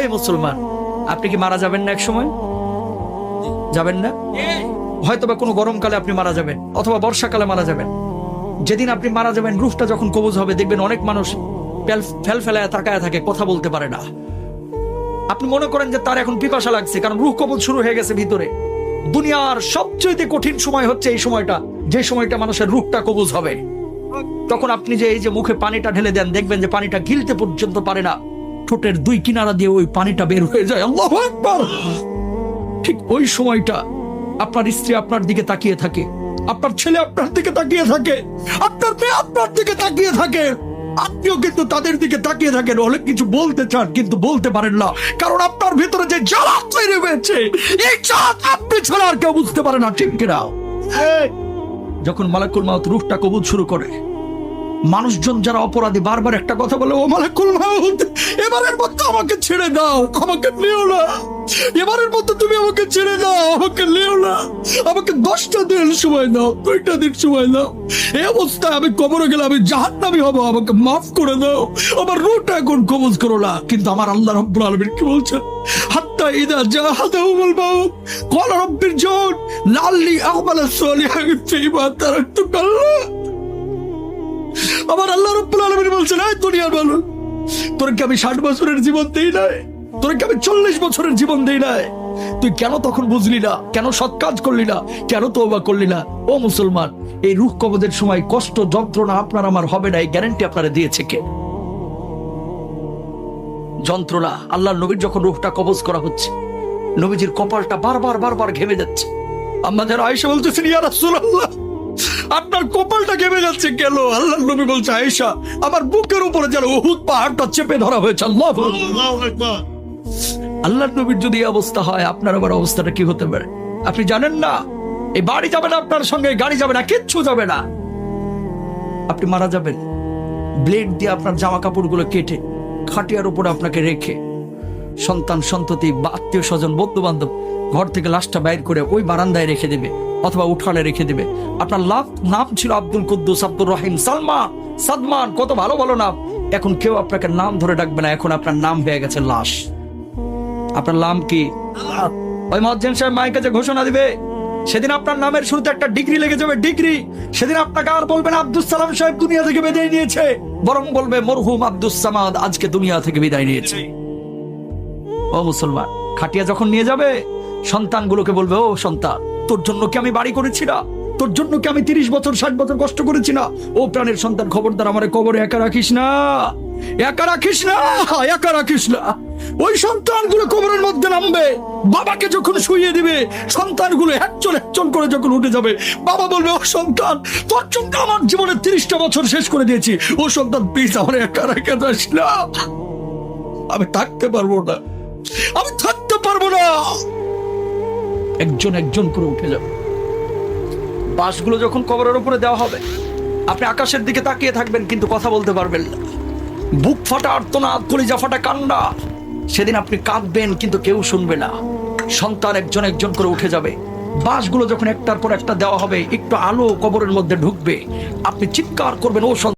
এই মুসলমান, আপনি কি মারা যাবেন না এক সময়? যাবেন না? হয়তো বা কোনো গরমকালে আপনি মারা যাবেন, অথবা বর্ষাকালে মারা যাবেন। যেদিন আপনি মারা যাবেন, রুফটা যখন কবজ হবে, দেখবেন অনেক মানুষ ফেল ফেলায় তাকায় থাকে, কথা বলতে পারে না। আপনি মনে করেন যে তার এখন পিপাসা লাগছে, কারণ রুহ কবজ শুরু হয়ে গেছে ভিতরে। দুনিয়ার সবচেয়ে কঠিন সময় হচ্ছে এই সময়টা, যে সময়টা মানুষের রুখটা কবুজ হবে। তখন আপনি যে এই যে মুখে পানিটা ঢেলে দেন, দেখবেন যে পানিটা গিলতে পর্যন্ত পারে না। ঠোঁটের দুই কিনারা দিয়ে ওই পানিটা বের হয়ে যায়। আল্লাহু আকবার! ঠিক ওই সময়টা আপনার স্ত্রী আপনার দিকে তাকিয়ে থাকে। আপনার ছেলে আপনার দিকে তাকিয়ে থাকে। আপনার মেয়ে আপনার দিকে তাকিয়ে থাকে। আপনিও কিন্তু তাদের দিকে তাকিয়ে থাকেন। অনেক কিছু বলতে চান কিন্তু বলতে পারেন না। কারণ আপনার ভিতরে যে জ্বালা তৈরি হয়েছে এই চাঁদ আপনি ছাড়া আর কেউ বুঝতে পারে না ঠিক কিনা? যখন মালাকুল মাউত রুহটা কবুল শুরু করে মানুষজন যারা অপরাধী বারবার একটা কথা বলে ও মালাকুল মাউত এবারের মধ্যে আমাকে ছেড়ে দাও আমাকে নিও না এবারের মধ্যে তুমি আমাকে ছেড়ে দাও আমাকে নিও না আমাকে দশটা দিন সময় দাও দুইটা দিন সময় দাও এই অবস্থায় আমি কবরে গেলে আমি জাহান্নামি হব আমাকে মাফ করে দাও আমার রুহটা এখন কবজ করো না কিন্তু আমার আল্লাহ রব্বুল আলমিন কি বলছেন হাত্তা ইদা জাহাদাহুমুল মাউত قال رب ارجعون لعلي اعمل صالحا فيما تركت كلا আমার আল্লাহ রব্বুল আলামিন বলছেন, এই দুনিয়ার মানুষ, তোর কি আমি ষাট বছরের জীবন দেই নাই? তোর কি আমি চল্লিশ বছরের জীবন দেই নাই? তুই কেন তখন বুঝলি না? কেন সৎ কাজ করলি না? কেন তওবা করলি না? ও মুসলমান, এই রূহ কবজের সময় কষ্ট, যন্ত্রণা আপনার আমার হবে না, এই গ্যারান্টি আপনারা দিয়েছে কে? যন্ত্রণা আল্লাহ নবীর যখন রূহটা কবজ করা হচ্ছে, নবীজির কপালটা বারবার বারবার ঘেমে যাচ্ছে। আমাদের আয়েশা বলতেছেন, ইয়া রাসূলুল্লাহ আপনার কপালটা ঘেমে যাচ্ছে কেন? আল্লাহ নবী বলছে আয়েশা আমার বুকের উপরে যেন উহুদ পাহাড়টা চেপে ধরা হয়েছে আল্লাহ আল্লাহ নবীর যদি অবস্থা হয় আপনার আবার অবস্থাটা কি হতে পারে? আপনি জানেন না? এই বাড়ি যাবে না আপনার সঙ্গে গাড়ি যাবে না কিচ্ছু যাবে না। আপনি মারা যাবেন। ব্লেড দিয়ে আপনার জামা কাপড়গুলো কেটে খাটিয়ার উপরে আপনাকে রেখে সন্তান, সন্ততি বা আত্মীয় স্বজন বন্ধু বান্ধব ঘর থেকে লাশটা বাইর করে ওই বারান্দায় রেখে দেবে অথবা উঠানে রেখে দেবে। আপনার লাভ নাম ছিল আব্দুল কুদ্দুস, আব্দুর রহিম সালমা সাদমান, কত ভালো ভালো নাম। এখন কেউ আপনাকে নাম ধরে ডাকবে না, এখন আপনার নাম হয়ে গেছে লাশ। আপনার নাম কি? ওই মজ্জেন সাহেব মায়ের কাছে ঘোষণা দিবে, সেদিন আপনার নামের শুরুতে একটা ডিগ্রি লেগে যাবে, ডিগ্রি। সেদিন আপনাকে আর বলবেন আব্দুল সালাম সাহেব দুনিয়া থেকে বিদায় নিয়েছে, বরং বলবে, মরহুম আব্দুল সামাদ আজকে দুনিয়া থেকে বিদায় নিয়েছে। ও মুসলমান, খাটিয়া যখন নিয়ে যাবে, সন্তানগুলোকে বলবে, ও সন্তান, তোর জন্য কি আমি বাড়ি করেছি না? তোর জন্য কি আমি তিরিশ বছর, ষাট বছর কষ্ট করেছি না? ও প্রাণের সন্তান, খবরদার আমার কবরে একা রাখিস না, একা রাখিস না একা রাখিস না। ওই সন্তানগুলো কবরের মধ্যে নামবে, বাবাকে যখন শুইয়ে দিবে, সন্তানগুলো একচল একচল করে যখন উঠে যাবে, বাবা বলবে, ও সন্তান, তোর জন্য আমার জীবনে তিরিশটা বছর শেষ করে দিয়েছি। ও সন্তান প্লিজ আমার একা রেখে যাস না। আমি থাকতে পারব না। আমি থাকতে পারব না। একজন একজন করে উঠে যাবে। বাসগুলো যখন কবরের উপরে দেওয়া হবে, আপনি আকাশের দিকে তাকিয়ে থাকবেন, কিন্তু কথা বলতে পারবেন না। বুক ফাটা আর্তনাদ, কলিজা ফাটা কান্না। সেদিন আপনি কাঁদবেন, কিন্তু কেউ শুনবে না। সন্তান একজন একজন করে উঠে যাবে। বাসগুলো যখন একটার পর একটা দেওয়া হবে, একটু আলো কবরের মধ্যে ঢুকবে। আপনি চিৎকার করবেন, ও